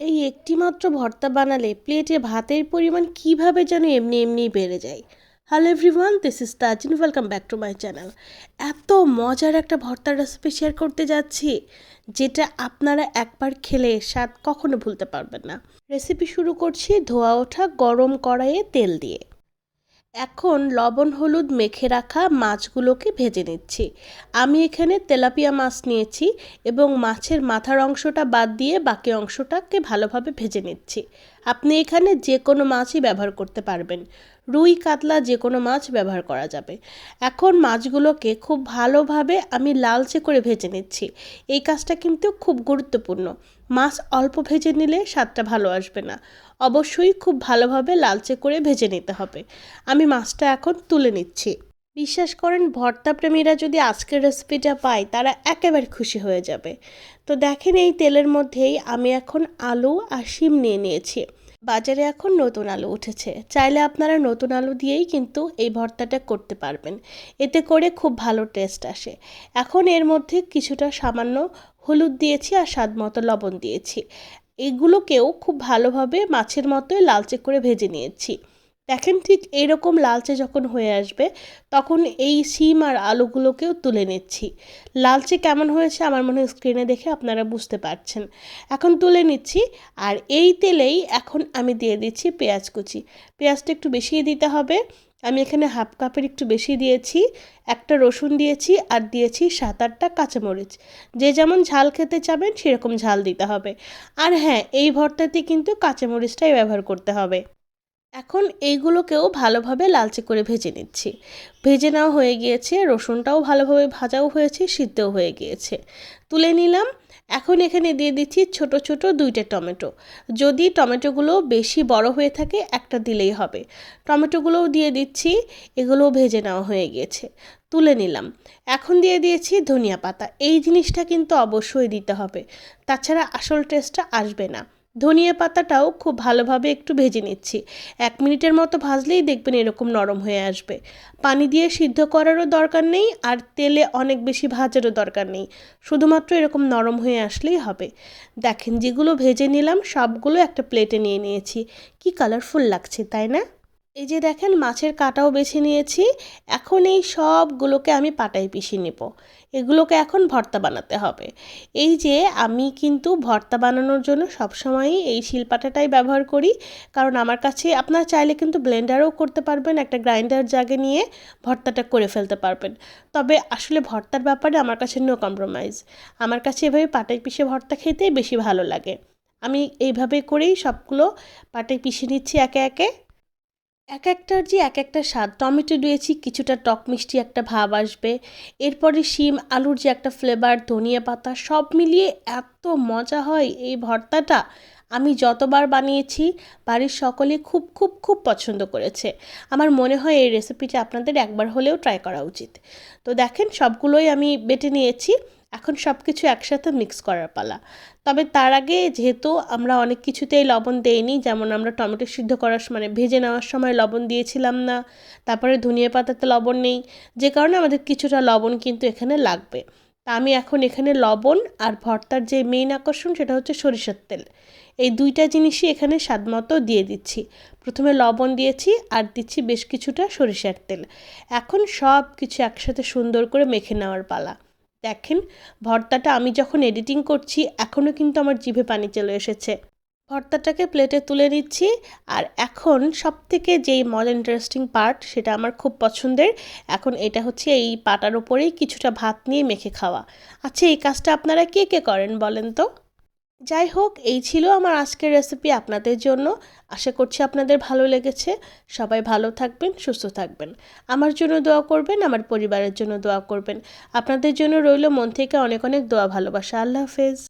এই একটিমাত্র ভর্তা বানালে প্লেটে ভাতের পরিমাণ কীভাবে যেন এমনি এমনি বেড়ে যায়? Hello everyone this is Tajin welcome back to my channel এত মজার একটা ভর্তার রেসিপি শেয়ার করতে যাচ্ছি, যেটা আপনারা একবার খেলে স্বাদ কখনো ভুলতে পারবেন না। রেসিপি শুরু করছি ধোয়া ওঠা গরম কড়াইয়ে তেল দিয়ে। এখন লবণ হলুদ মেখে রাখা মাছগুলোকে ভেজে নিচ্ছি। আমি এখানে তেলাপিয়া মাছ নিয়েছি এবং মাছের মাথার অংশটা বাদ দিয়ে বাকি অংশটাকে ভালোভাবে ভেজে নিচ্ছি। আপনি এখানে যে কোনো মাছই ব্যবহার করতে পারবেন। রুই, কাতলা যে কোনো মাছ ব্যবহার করা যাবে। এখন মাছগুলোকে খুব ভালোভাবে আমি লালচে করে ভেজে নিচ্ছি। এই কাজটা কিন্তু খুব গুরুত্বপূর্ণ। মাছ অল্প ভেজে নিলে স্বাদটা ভালো আসবে না। অবশ্যই খুব ভালোভাবে লালচে করে ভেজে নিতে হবে। আমি মাছটা এখন তুলে নিচ্ছি। বিশ্বাস করেন ভর্তা প্রেমীরা যদি আজকের রেসিপিটা পায়, তারা একেবারে খুশি হয়ে যাবে। তো দেখেন, এই তেলের মধ্যেই আমি এখন আলু আর শিম নিয়ে নিয়েছি। বাজারে এখন নতুন আলু উঠেছে। চাইলে আপনারা নতুন আলু দিয়েই কিন্তু এই ভর্তাটা করতে পারবেন। এতে করে খুব ভালো টেস্ট আসে। এখন এর মধ্যে কিছুটা সামান্য হলুদ দিয়েছি আর স্বাদ মতো লবণ দিয়েছি। এগুলোকেও খুব ভালোভাবে মাছের মতোই লালচে করে ভেজে নিয়েছি। দেখেন ঠিক এরকম লালচে যখন হয়ে আসবে, তখন এই শিম আর আলুগুলোকেও তুলে নিচ্ছি। লালচে কেমন হয়েছে আমার মনে হয় স্ক্রিনে দেখে আপনারা বুঝতে পারছেন। এখন তুলে নিচ্ছি আর এই তেলেই এখন আমি দিয়ে দিচ্ছি পেঁয়াজ কুচি। পেঁয়াজটা একটু বেশিই দিতে হবে। আমি এখানে হাফ কাপের একটু বেশি দিয়েছি, একটা রসুন দিয়েছি আর দিয়েছি সাত আটটা কাঁচামরিচ। যে যেমন ঝাল খেতে চাবেন সেরকম ঝাল দিতে হবে। আর হ্যাঁ এই ভর্তাতে কিন্তু কাঁচামরিচটাই ব্যবহার করতে হবে। এখন এইগুলোকেও ভালোভাবে লালচে করে ভেজে নিচ্ছি। ভেজে নেওয়া হয়ে গিয়েছে, রসুনটাও ভালোভাবে ভাজাও হয়েছে, সিদ্ধও হয়ে গিয়েছে। তুলে নিলাম। এখন এখানে দিয়ে দিচ্ছি ছোট ছোট দুইটা টমেটো। যদি টমেটোগুলো বেশি বড় হয়ে থাকে, একটা দিলেই হবে। টমেটোগুলোও দিয়ে দিচ্ছি, এগুলোও ভেজে নেওয়া হয়ে গিয়েছে। তুলে নিলাম। এখন দিয়ে দিয়েছি ধনিয়া পাতা। এই জিনিসটা কিন্তু অবশ্যই দিতে হবে। তাছাড়া আসল টেস্টটা আসবে না। ধনিয়া পাতাটাও খুব ভালোভাবে একটু ভেজে নিচ্ছি। এক মিনিটের মতো ভাজলেই দেখবেন এরকম নরম হয়ে আসবে। পানি দিয়ে সিদ্ধ করারও দরকার নেই আর তেলে অনেক বেশি ভাজারও দরকার নেই। শুধুমাত্র এরকম নরম হয়ে আসলেই হবে। দেখেন যেগুলো ভেজে নিলাম সবগুলো একটা প্লেটে নিয়ে নিয়েছি। কি কালারফুল লাগছে, তাই না? এই যে দেখেন, মাছের কাটাও বেছে নিয়েছি। এখন এই সবগুলোকে আমি পাটায় পিষিয়ে নেব। এগুলোকে এখন ভর্তা বানাতে হবে। এই যে আমি কিন্তু ভর্তা বানানোর জন্য সবসময়ই এই শিলপাটাটাই ব্যবহার করি। কারণ আমার কাছে, আপনার চাইলে কিন্তু ব্লেন্ডারও করতে পারবেন, একটা গ্রাইন্ডার জাগে নিয়ে ভর্তাটা করে ফেলতে পারবেন। তবে আসলে ভর্তার ব্যাপারে আমার কাছে নো কম্প্রোমাইজ আমার কাছে এভাবে পাটায় পিষে ভর্তা খেতেই বেশি ভালো লাগে। আমি এইভাবে করেই সবগুলো পাটায় পিষে নিচ্ছি একে একে। এক একটার যে এক একটা স্বাদ, টমেটো দিয়েছি, কিছুটা টক মিষ্টি, একটা ভাব আসবে। এরপরে শিম, আলুর যে একটা ফ্লেভার ধনিয়া পাতা, সব মিলিয়ে এত মজা হয় এই ভর্তাটা। আমি যতবার বানিয়েছি, বাড়ির সকলে খুব খুব খুব পছন্দ করেছে। আমার মনে হয় এই রেসিপিটা আপনাদের একবার হলেও ট্রাই করা উচিত। তো দেখেন, সবগুলোই আমি বেটে নিয়েছি। এখন সব কিছু একসাথে মিক্স করার পালা। তবে তার আগে যেহেতু আমরা অনেক কিছুতেই লবণ দেইনি, যেমন আমরা টমেটো সিদ্ধ করার মানে ভেজে নেওয়ার সময় লবণ দিয়েছিলাম না, তারপরে ধনিয়া পাতাতে লবণ নেই, যে কারণে আমাদের কিছুটা লবণ কিন্তু এখানে লাগবে। তা আমি এখন এখানে লবণ আর ভর্তার যে মেইন আকর্ষণ সেটা হচ্ছে সরিষার তেল। এই দুইটা জিনিসই এখানে স্বাদমতো দিয়ে দিচ্ছি। প্রথমে লবণ দিয়েছি আর দিচ্ছি বেশ কিছুটা সরিষার তেল। এখন সব কিছু একসাথে সুন্দর করে মেখে নেওয়ার পালা। দেখেন, ভর্তাটা আমি যখন এডিটিং করছি, এখনও কিন্তু আমার জিভে পানি চলে এসেছে। ভর্তাটাকে প্লেটে তুলে নিচ্ছি, আর এখন সব থেকে যেই মজা ইন্টারেস্টিং পার্ট সেটা আমার খুব পছন্দের, এখন এটা হচ্ছে এই পাটার ওপরেই কিছুটা ভাত নিয়ে মেখে খাওয়া। আচ্ছা এই কাজটা আপনারা কে কে করেন বলেন তো? যাই হোক, এই ছিল আমার আজকের রেসিপি আপনাদের জন্য। আশা করছি আপনাদের ভালো লেগেছে। সবাই ভালো থাকবেন, সুস্থ থাকবেন। আমার জন্য দোয়া করবেন, আমার পরিবারের জন্য দোয়া করবেন। আপনাদের জন্য রইল মন থেকে অনেক অনেক দোয়া ভালোবাসা। আল্লাহ হাফেজ।